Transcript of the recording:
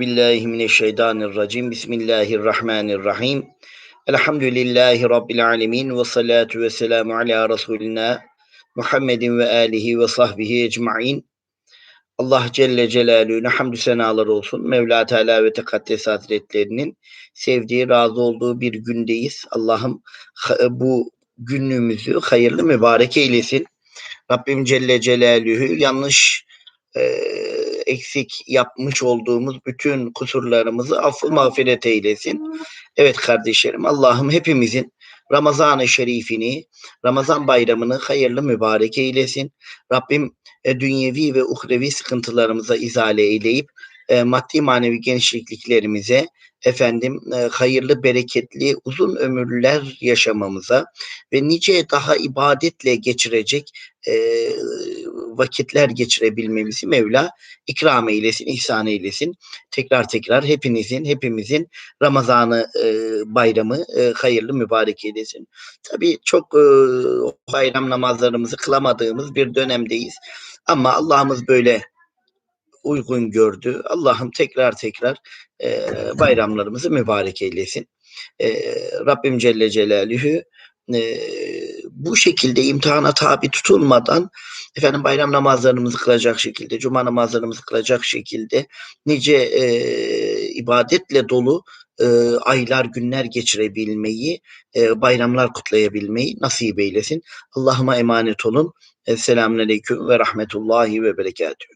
billahi mineşşeytanirracim. Bismillahirrahmanirrahim. Elhamdülillahi rabbil alamin ve salatu vesselamü ala resulina Muhammedin ve alihi ve sahbihi ecmaîn. Allah Celle Celaluhu'na hamdü senalar olsun. Mevla Teala ve Tekaddes Hazretlerinin sevdiği, razı olduğu bir gündeyiz. Allah'ım bu günlüğümüzü hayırlı mübarek eylesin. Rabbim Celle Celaluhu yanlış e, eksik yapmış olduğumuz bütün kusurlarımızı affı mağfiret eylesin. Evet kardeşlerim Allah'ım hepimizin Ramazan-ı Şerifini, Ramazan bayramını hayırlı mübarek eylesin. Rabbim e, dünyevi ve uhrevi sıkıntılarımıza izale eyleyip e, maddi manevi genişliklerimize efendim e, hayırlı, bereketli, uzun ömürler yaşamamıza ve nice daha ibadetle geçirecek e, vakitler geçirebilmemizi Mevla ikram eylesin, ihsan eylesin. Tekrar tekrar hepinizin, hepimizin Ramazan'ı e, bayramı e, hayırlı mübarek eylesin. Tabii çok e, bayram namazlarımızı kılamadığımız bir dönemdeyiz. Ama Allah'ımız böyle uygun gördü. Allah'ım tekrar tekrar e, bayramlarımızı mübarek eylesin. E, Rabbim Celle Celaluhu e, bu şekilde imtihana tabi tutulmadan efendim bayram namazlarımızı kılacak şekilde, cuma namazlarımızı kılacak şekilde nice e, ibadetle dolu e, aylar, günler geçirebilmeyi, e, bayramlar kutlayabilmeyi nasip eylesin. Allah'ıma emanet olun. Esselamun Aleyküm ve Rahmetullahi ve Berekatühü.